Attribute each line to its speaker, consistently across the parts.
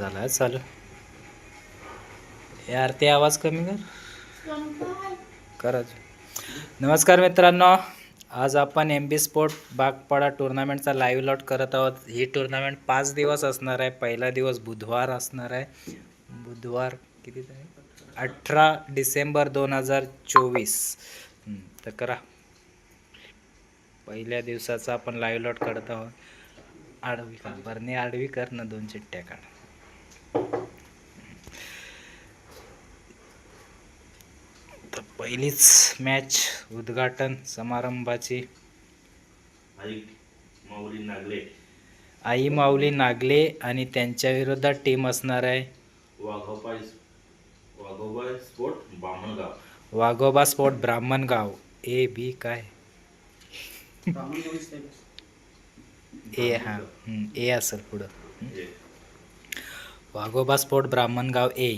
Speaker 1: झाला. चालू. यार ते आवाज कमी कर. करच नमस्कार मित्रांनो. आज आपण एम बी स्पोर्ट बागपाडा टुर्नामेंटचा लाईव्ह लॉट करत आहोत. ही टुर्नामेंट पाच दिवस असणार आहे. पहिला दिवस बुधवार असणार आहे. बुधवार किती तारीख? अठरा डिसेंबर दोन हजार चोवीस. तर करा. पहिल्या दिवसाचा आपण लाईव्ह लॉट करत आहोत. आडवी कर. बरणी आडवी कर ना दोन चिट्ट्या काढ. तर पहिलीच मॅच उद्घाटन समारंभाची.
Speaker 2: आई माऊली नागले.
Speaker 1: आई माऊली नागले आणि त्यांच्या विरोधात टीम असणार आहे.
Speaker 2: Waghoba Waghoba sport
Speaker 1: Waghoba sport Brahmangaon. A B काय? ए हां. ए असेल पुढं. वाघोबा स्पोर्ट ब्राह्मणगाव ए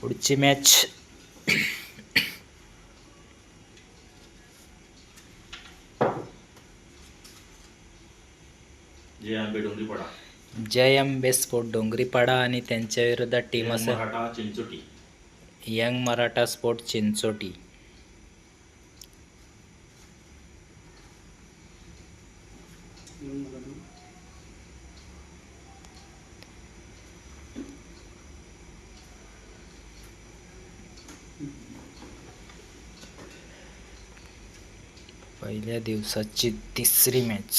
Speaker 1: पुढची मॅच
Speaker 2: जे आंबे डोंगरीपाडा
Speaker 1: जय अंबे स्पोर्ट डोंगरीपाडा आणि त्यांच्या विरोधात टीम असेल.
Speaker 2: Maratha Chinchoti.
Speaker 1: Young Maratha sport Chinchoti. पहिल्या दिवसाची तिसरी मॅच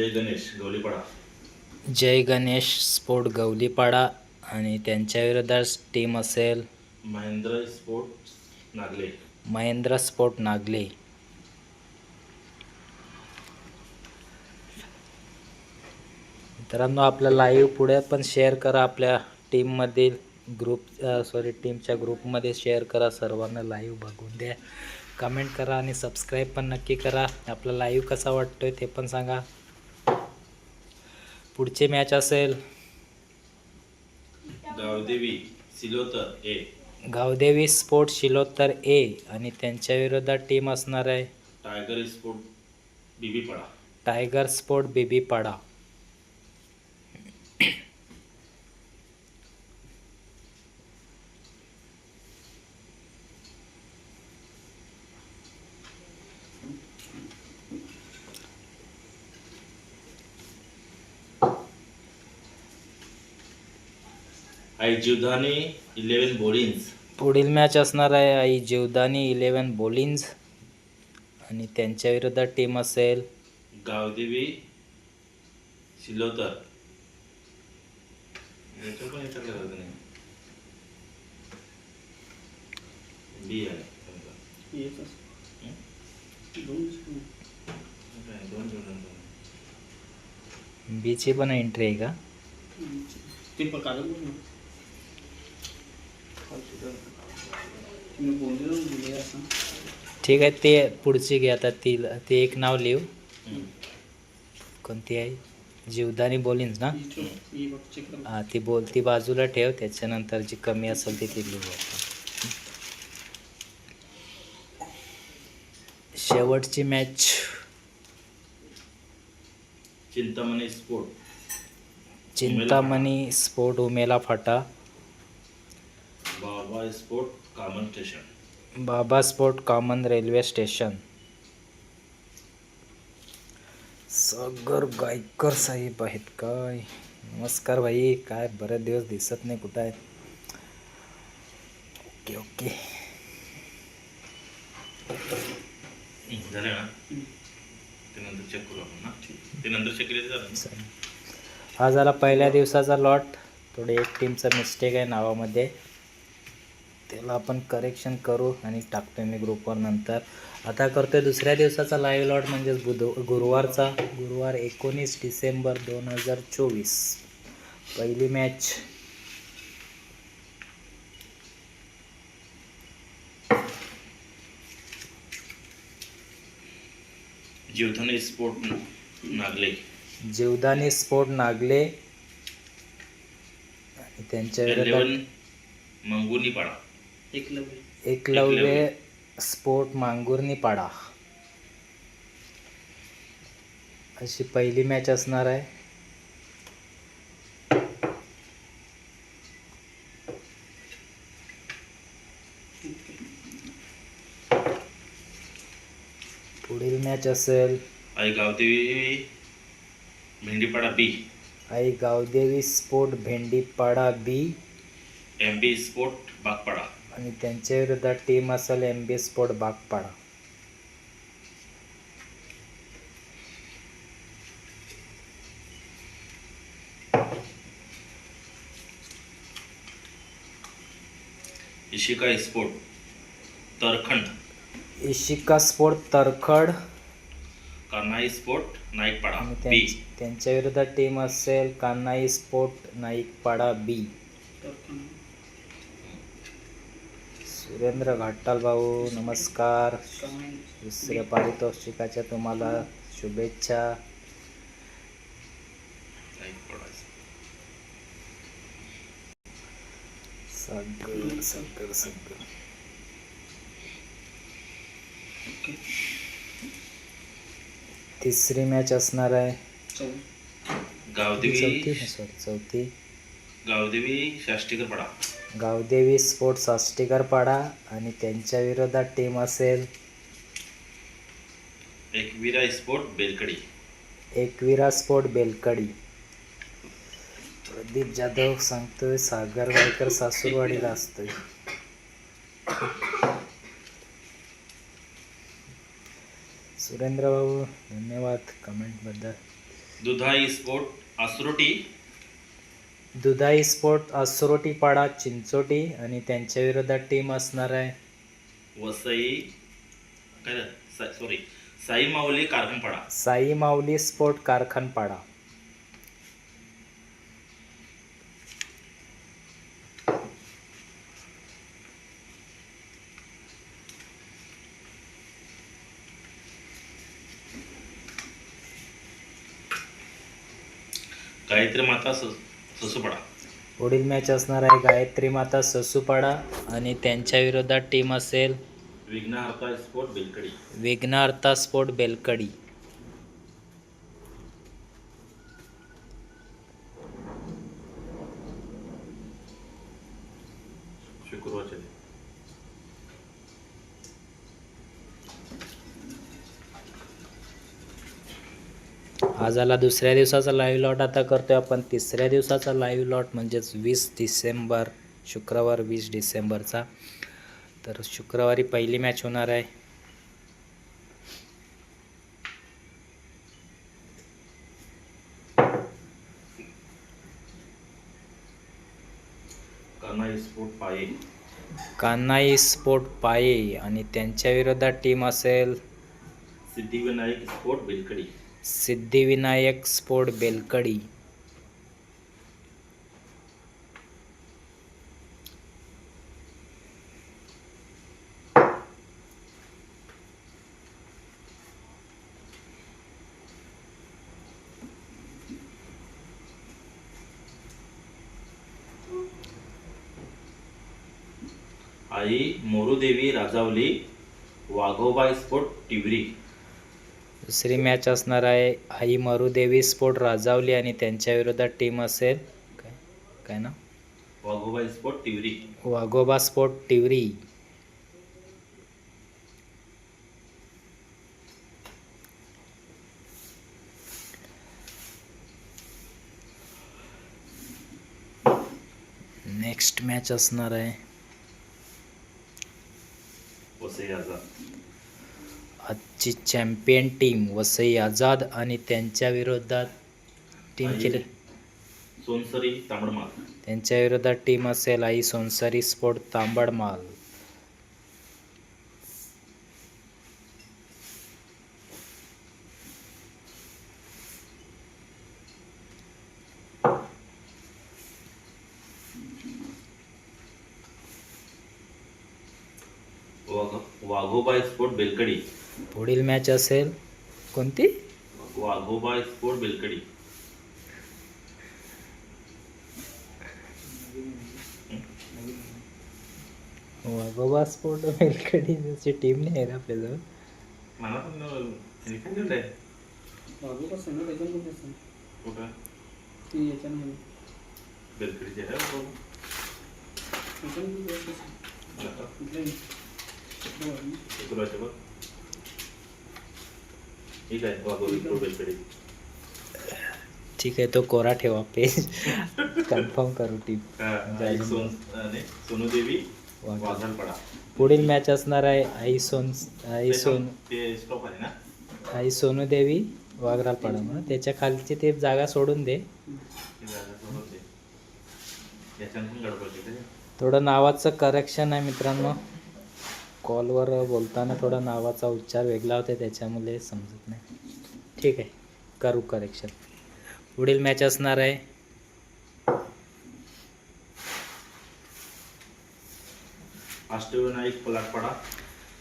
Speaker 2: जय गणेश गवलीपाडा.
Speaker 1: जय गणेश स्पोर्ट गवलीपाडा आणि त्यांच्या विरोधात टीम असेल
Speaker 2: महेंद्र स्पोर्ट नागले.
Speaker 1: महेंद्र स्पोर्ट नागले. मित्रांनो आपलं लाईव्ह पुढे पण शेअर करा आपल्या टीममधील ग्रुप सॉरी टीमच्या ग्रुपमध्ये शेअर करा. सर्वांना लाईव्ह बघून द्या. कमेंट करा आणि सबस्क्राईब पण नक्की करा. आपला लाईव्ह कसा वाटतोय ते पण सांगा. पुढची मॅच असेल.
Speaker 2: Gavdevi Silottar A.
Speaker 1: Gavdevi sport Shilottar A आणि त्यांच्या विरोधात टीम असणार आहे.
Speaker 2: Tiger sport Bibipada
Speaker 1: tiger sport Bebipada
Speaker 2: Aai Jivdani eleven बोलिन्स
Speaker 1: पुढील मॅच असणार आहे आई जीवदानी इलेवन बोलिन्स आणि त्यांच्या विरोधात टीम असेल.
Speaker 2: गावदेवी सिलोतर याचं पण याच्यात करायचं नाही. बी आहे. समजा. काय, दोन जोड्यांचं.
Speaker 1: बीची पण एंट्री आहे का?
Speaker 3: ते पण कागद बघ ना. तुम्ही बोलले ना दिले असं
Speaker 1: ठीक आहे ते पुढची घे. आता ती ते एक नाव लिहू. कोणती आहे? जीवदानी बोलिन्स ना?
Speaker 3: ही
Speaker 1: ती बोल ती बाजूला ठेव. त्याच्यानंतर जी कमी असेल ती ती लिहू शेवटची match.
Speaker 2: Chintamani sport.
Speaker 1: Chintamani sport Umela Phata.
Speaker 2: Baba sport Kaman station.
Speaker 1: Baba sport Kaman railway station. Sagar Gaikar Saheb आहेत काय? नमस्कार भाई काय बरेच दिवस दिसत नाही कुठं आहेत? Okay okay.
Speaker 2: झालं ना ते नंतर चेक करू आपण ना. ते नंतर चेक केले झालं ना?
Speaker 1: चालेल. हा झाला पहिल्या दिवसाचा लॉट थोडे एक टीमचा मिस्टेक आहे नावामध्ये. त्याला आपण करेक्शन करू आणि टाकतोय मी ग्रुपवर नंतर. आता करतोय दुसऱ्या दिवसाचा लाईव्ह लॉट म्हणजेच बुध गुरुवारचा. गुरुवार एकोणीस डिसेंबर दोन हजार चोवीस. पहिली match
Speaker 2: Jivdhan sport Nagle.
Speaker 1: Jivdani sport Nagle. त्यांच्या
Speaker 2: मंगुनी पाडा
Speaker 3: एकलव्य
Speaker 1: एकलव्य स्पोर्ट मांगुर्नी पाडा. अशी पहिली मॅच असणार आहे. पुढील मॅच असेल.
Speaker 2: Aai Gavdevi Bhendipada B.
Speaker 1: Aai Gavdevi sport Bhendipada B.
Speaker 2: M B sport Bagpada.
Speaker 1: आणि त्यांच्या विरोधात टीम असेल M B sport Bagpada.
Speaker 2: Ishika sport Tarkhand.
Speaker 1: Ishika sport Tarkhad.
Speaker 2: Kanhai sport Naikpada
Speaker 1: आणि
Speaker 2: बी.
Speaker 1: त्यां- त्यांच्या विरोधात टीम असेल कान्हाई स्पोर्ट नाईकपाडा बी. सुरेंद्र घाटाल भाऊ नमस्कार. दुसऱ्या पारितोषिकाच्या तुम्हाला शुभेच्छा. तिसरी मॅच असणार आहे.
Speaker 2: गावदेवी.
Speaker 1: चौथी सॉरी चौथी.
Speaker 2: गावदेवी शाष्टीकरपाडा
Speaker 1: गावदेवी स्पोर्ट साष्टीकर पाडा आणि त्यांच्या विरोधात टीम असेल.
Speaker 2: एकविरा स्पोर्ट बेलकडी.
Speaker 1: एकविरा स्पोर्ट बेलकडी. प्रदीप जाधव सांगतोय सागर वायकर सासूरवाडीला असतोय. सुरेंद्र भाऊ धन्यवाद कमेंटबद्दल.
Speaker 2: दुधाई स्पोर्ट आसरोटी
Speaker 1: दुधाई स्पोर्ट असरोटी पाडा चिंचोटी आणि त्यांच्या विरोधात टीम असणार आहे.
Speaker 2: वसई काय सॉरी साई माऊली कारखानपाडा.
Speaker 1: साई माऊली स्पोर्ट कारखानपाडा.
Speaker 2: गायत्री माता स- ससूपाडा.
Speaker 1: पुढील मॅच असणार आहे गायत्री माता ससूपाडा आणि त्यांच्या विरोधात टीम असेल
Speaker 2: विघ्नहर्ता स्पोर्ट बेलकडी.
Speaker 1: विघ्नार्था स्पोर्ट बेलकडी. आज आला दुसऱ्या दिवसाचा लाईव्ह लॉट आता करतोय आपण. तिसऱ्या दिवसाचा लाईव्ह लॉट म्हणजेच वीस डिसेंबर शुक्रवार वीस डिसेंबरचा. तर शुक्रवारी पहिली मॅच होणार आहे.
Speaker 2: कान्हाई स्पोर्ट पाये.
Speaker 1: आणि त्यांच्या विरोधात टीम असेल
Speaker 2: सिद्धिविनायक स्पोर्ट बेलकडी.
Speaker 1: सिद्धिविनायक स्फोट बेलकडी.
Speaker 2: आई मोरूदेवी राजावली वाघोबाई स्फोट टिवरी
Speaker 1: दुसरी मॅच असणार आहे. आई मरुदेवी स्पोर्ट राजावली आणि त्यांच्या विरोधात टीम असेल. काय काय ना?
Speaker 2: Waghoba sport Tivri.
Speaker 1: Waghoba sport Tivri. Next match असणार आहे. आजची चॅम्पियन टीम वसई आझाद आणि त्यांच्या विरोधात टीम केली.
Speaker 2: सोनसरी तांबडमाल.
Speaker 1: त्यांच्या विरोधात टीम असेल आई सोनसरी स्पोर्ट तांबडमाल
Speaker 2: वाघ वाघोबा स्पोर्ट बेलकडी
Speaker 1: पुढील मॅच असेल. कोणती?
Speaker 2: वाघोबा स्पोर्ट बेलकडी.
Speaker 1: वाघोबा स्पोर्ट वेलकडीची टीम नाही आहे आपल्याजवळ.
Speaker 2: मला पण
Speaker 3: कुठे
Speaker 2: कुठं?
Speaker 3: ती याच्यामध्ये
Speaker 2: बेलकडीचे आहे
Speaker 3: कुठे
Speaker 2: बघ. ठीक आहे
Speaker 1: ठीक तो कोरा ठेवा पेज. कन्फर्म करू टीम
Speaker 2: सोन. वाघालपाडा.
Speaker 1: पुढील मॅच असणार आहे आई सोन आई सोन. आई सोनू देवी वाघरालपाडा म्हणून त्याच्या खालची ते जागा सोडून दे. थोडं नावाचं करेक्शन आहे मित्रांनो. कॉलवर बोलताना थोडा नावाचा उच्चार वेगळा होता त्याच्यामुळे समजत नाही. ठीक आहे करू करेक्शन पुढील मॅच असणार आहे.
Speaker 2: अष्टविनायक पलाटपाडा.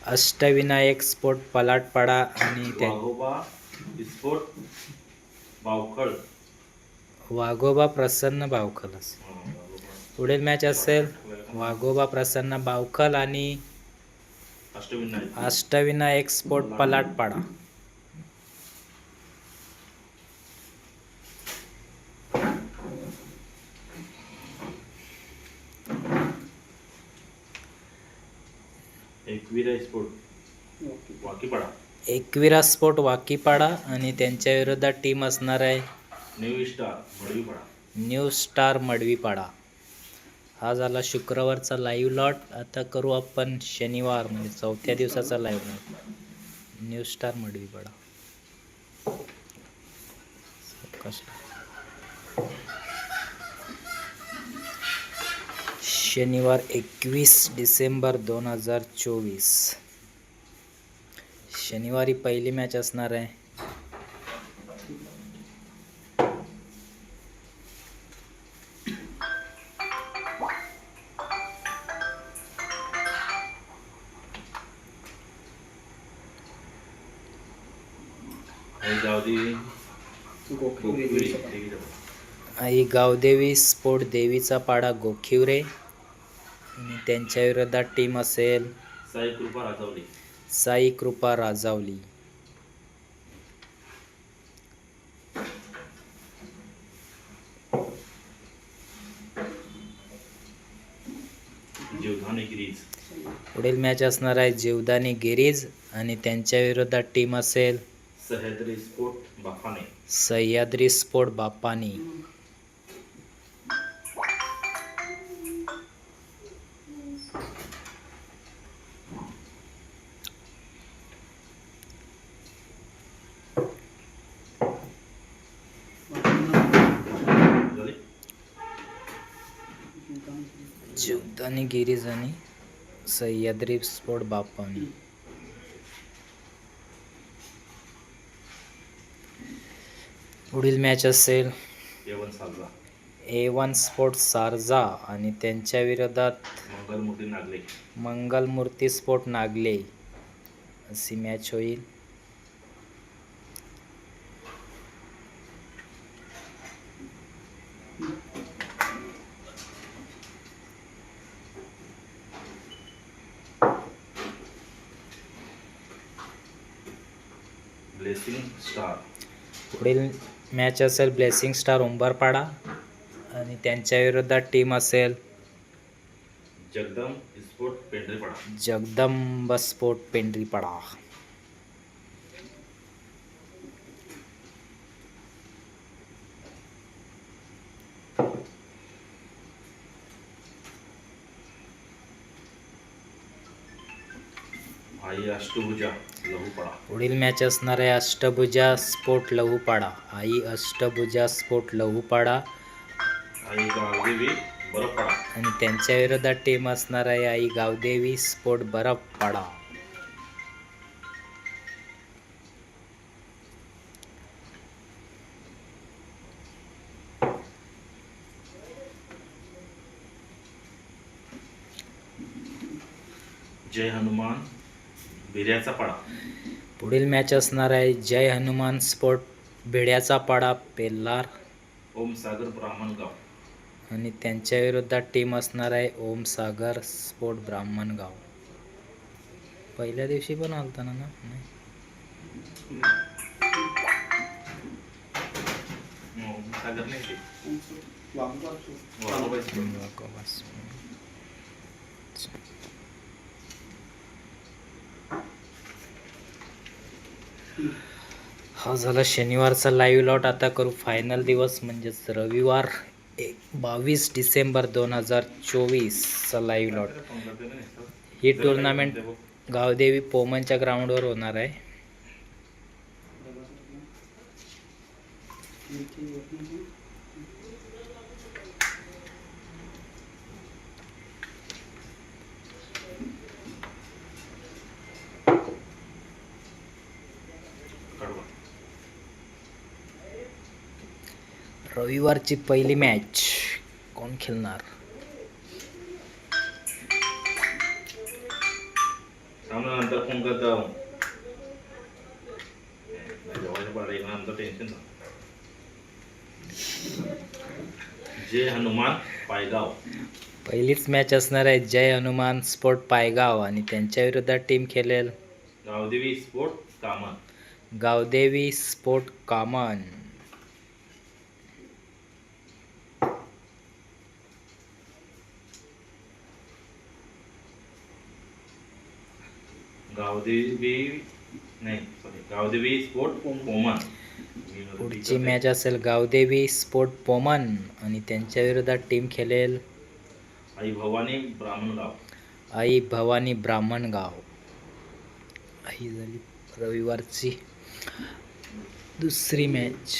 Speaker 1: अष्टविनायक स्पोर्ट पलाटपाडा आणि त्या
Speaker 2: वाघोबा स्पोर्ट बावखळ
Speaker 1: वाघोबा प्रसन्न बावखलस पुढील मॅच असेल. वाघोबा प्रसन्न बावखल आणि
Speaker 2: Ashtavinayak
Speaker 1: sport Palatpada.
Speaker 2: Ekvira sport Wakipada.
Speaker 1: Ekvira sport Wakipada आणि त्यांच्या विरोधात टीम असणार आहे
Speaker 2: new star Madvipada.
Speaker 1: New star Madvipada. हा झाला शुक्रवारचा लाईव्ह लॉट आता करू आपण शनिवार म्हणजे चौथ्या दिवसाचा लाईव्ह लॉट न्यू स्टार मडवीपाडा कसला शनिवार एकवीस डिसेंबर दोन हजार चोवीस. शनिवारी पहिली मॅच असणार आहे. गावदेवी स्पोर्ट देवीचा पाडा गोखिवरे. आणि त्यांच्या विरोधात टीम असेल
Speaker 2: साई कृपा राजावली.
Speaker 1: साई कृपा राजावली. पुढील मॅच असणार आहे जीवदानी गिरीज आणि त्यांच्या विरोधात टीम असेल
Speaker 2: सह्याद्री स्पोर्ट बाफाने.
Speaker 1: सह्याद्री स्पोर्ट बापानी जीवदानी गिरीज आणि सह्याद्री स्पोर्ट बापानी पुढील मॅच असेल ए वन स्पोर्ट सारजा आणि त्यांच्या विरोधात
Speaker 2: मंगलमूर्ती नागले.
Speaker 1: मंगलमूर्ती स्पोर्ट नागले. अशी मॅच होईल.
Speaker 2: ब्लेसिंग स्टार
Speaker 1: पुढील मॅच असेल ब्लेसिंग स्टार उंबरपाडा. आणि त्यांच्या विरोधात टीम असेल
Speaker 2: जगदम स्पोर्ट पेंढरेपाडा.
Speaker 1: जगदंब स्पोर्ट पेंढरीपाडा.
Speaker 2: आई अष्टभुजा लघुपाडा
Speaker 1: पुढील मॅच असणार आहे अष्टभुजा स्पोर्ट लहूपाडा आई अष्टभुजा स्पोर्ट लहूपाडा
Speaker 2: आई गावदेवी बरफपाडा
Speaker 1: आणि त्यांच्या विरोधात टीम असणार आहे आई गावदेवी स्पोर्ट बरफपाडा पुढील मॅच असणार आहे जय हनुमान स्पोर्ट भिड्याचा पाडा पेल्लार.
Speaker 2: ओम सागर ब्राह्मणगाव.
Speaker 1: आणि त्यांच्या विरोधात टीम असणार आहे ओम सागर स्पोर्ट ब्राह्मणगाव. पहिल्या दिवशी पण आलता ना ना? नाही.
Speaker 2: ओम सागर नाही ते
Speaker 3: वाघोबा
Speaker 2: वाघोबा स्पोर्ट.
Speaker 1: नको बस. हा झाला शनिवारचा लाईव्ह लॉट आता करू फायनल दिवस म्हणजेच रविवार एक बावीस डिसेंबर दोन हजार चोवीसचा लाईव्ह लॉट ही टुर्नामेंट गावदेवी पोमनच्या ग्राउंडवर होणार आहे. रविवारची पहिली मॅच. कोण खेळणार?
Speaker 2: नंतर फोन करता आमचं टेन्शन जय हनुमान पायगाव.
Speaker 1: पहिलीच मॅच असणार आहे जय हनुमान स्पोर्ट पायगाव आणि त्यांच्या विरोधात टीम खेळेल.
Speaker 2: गावदेवी स्पोर्ट कामन.
Speaker 1: गावदेवी स्पोर्ट कामन.
Speaker 2: गावदेवी नाही सॉरी गावदेवी स्पोर्ट
Speaker 1: पुढची मॅच असेल गावदेवी स्पोर्ट पोमन आणि त्यांच्या विरोधात टीम खेळेल.
Speaker 2: आई भवानी ब्राह्मणगाव
Speaker 1: आई भवानी ब्राह्मणगाव ही झाली रविवारची दुसरी match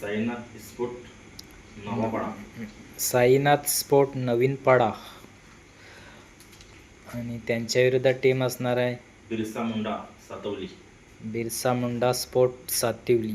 Speaker 2: Sainath sport Navapada.
Speaker 1: Sainath sport नवीन पाडा आणि त्यांच्या विरोधात टीम असणार आहे
Speaker 2: बिरसा मुंडा सातवली.
Speaker 1: बिरसा मुंडा स्पोर्ट सातिवली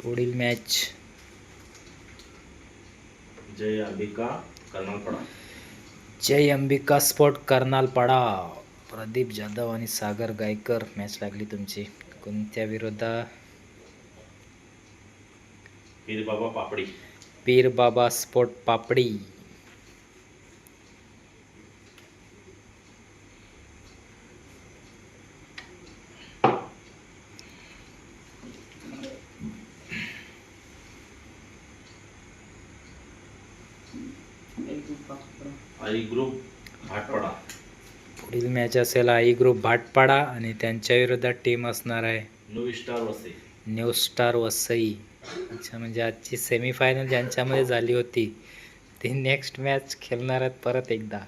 Speaker 1: पुढील मॅच
Speaker 2: जय अंबिका कर्नालपाडा
Speaker 1: जय अंबिका स्पोर्ट कर्नालपाडा प्रदीप जाधव आणि सागर गायकर मॅच लागली तुमची. कोणत्या विरोधात
Speaker 2: पीर बाबा पापडी.
Speaker 1: पीर बाबा स्पोर्ट पापडी
Speaker 2: आई ग्रुप भाटपाडा
Speaker 1: पुढील मॅच असेल आई ग्रुप भाटपाडा आणि त्यांच्या विरोधात टीम असणार आहे.
Speaker 2: New star Vasai
Speaker 1: new star Vasai. अच्छा म्हणजे आजची सेमीफायनल ज्यांच्यामध्ये झाली होती ती नेक्स्ट मॅच खेळणार आहेत परत एकदा.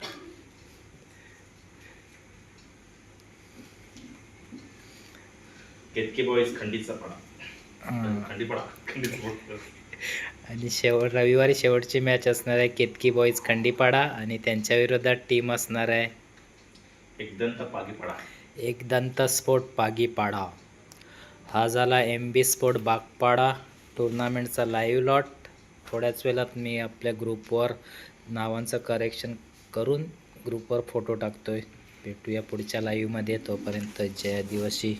Speaker 2: केतकी बॉईज खंडीचा पाडा. खंडीपाडा खंडीत sport.
Speaker 1: आणि शेवट रविवारी शेवटची मॅच असणार आहे केतकी बॉईज खंडीपाडा आणि त्यांच्या विरोधात टीम असणार आहे.
Speaker 2: एक दंत पागीपाडा
Speaker 1: एक दंत स्पोर्ट पागीपाडा हा झाला एम बी स्फोट बागपाडा. टुर्नामेंटचा लाईव्ह लॉट थोड्याच वेळात मी आपल्या ग्रुपवर नावांचं करेक्शन करून ग्रुपवर फोटो टाकतोय. भेटूया पुढच्या लाईव्हमध्ये तोपर्यंत जय आदिवासी.